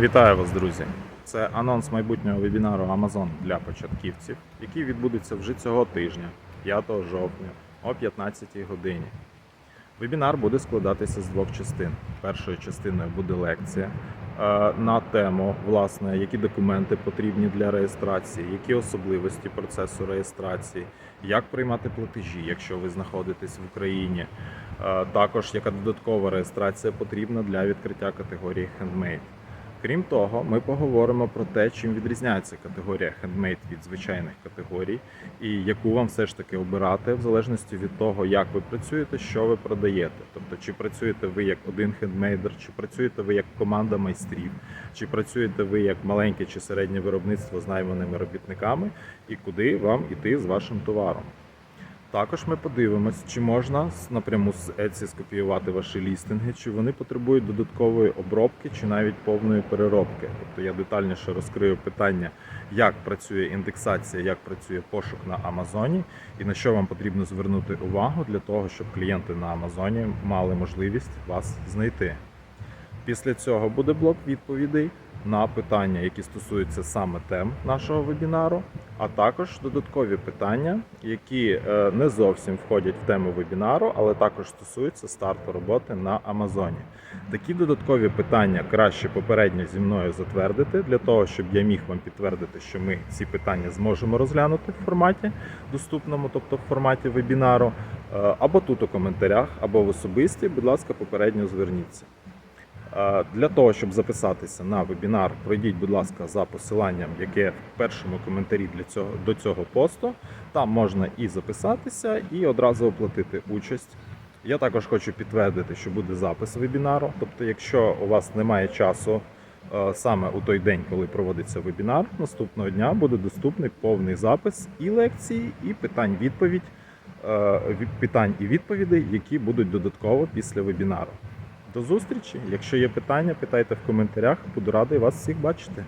Вітаю вас, друзі! Це анонс майбутнього вебінару Amazon для початківців, який відбудеться вже цього тижня, 5 жовтня о 15 годині. Вебінар буде складатися з двох частин. Першою частиною буде лекція е, на тему, власне, які документи потрібні для реєстрації, які особливості процесу реєстрації, як приймати платежі, якщо ви знаходитесь в Україні. Е, Також яка додаткова реєстрація потрібна для відкриття категорії Handmade. Крім того, ми поговоримо про те, чим відрізняється категорія Handmade від звичайних категорій, і яку вам все ж таки обирати в залежності від того, як ви працюєте, що ви продаєте. Тобто, чи працюєте ви як один хендмейдер, чи працюєте ви як команда майстрів, чи працюєте ви як маленьке чи середнє виробництво з найманими робітниками, і куди вам іти з вашим товаром. Також ми подивимось, чи можна напряму з Etsy скопіювати ваші лістинги, чи вони потребують додаткової обробки, чи навіть повної переробки. Тобто я детальніше розкрию питання, як працює індексація, як працює пошук на Амазоні, і на що вам потрібно звернути увагу для того, щоб клієнти на Амазоні мали можливість вас знайти. Після цього буде блок відповідей на питання, які стосуються саме тем нашого вебінару, а також додаткові питання, які е, не зовсім входять в тему вебінару, але також стосуються старту роботи на Амазоні. Такі додаткові питання краще попередньо зі мною затвердити для того, щоб я міг вам підтвердити, що ми ці питання зможемо розглянути в форматі доступному, тобто в форматі вебінару, е, або тут у коментарях, або в особисті. Будь ласка, попередньо зверніться. Для того, щоб записатися на вебінар, пройдіть, будь ласка, за посиланням, яке в першому коментарі для цього, до цього посту. Там можна і записатися, і одразу оплатити участь. Я також хочу підтвердити, що буде запис вебінару. Тобто, якщо у вас немає часу е, саме у той день, коли проводиться вебінар, наступного дня буде доступний повний запис і лекції, і питань-відповідь, е, питань і відповідей, які будуть додатково після вебінару. До зустрічі. Якщо є питання, питайте в коментарях. Буду радий вас всіх бачити.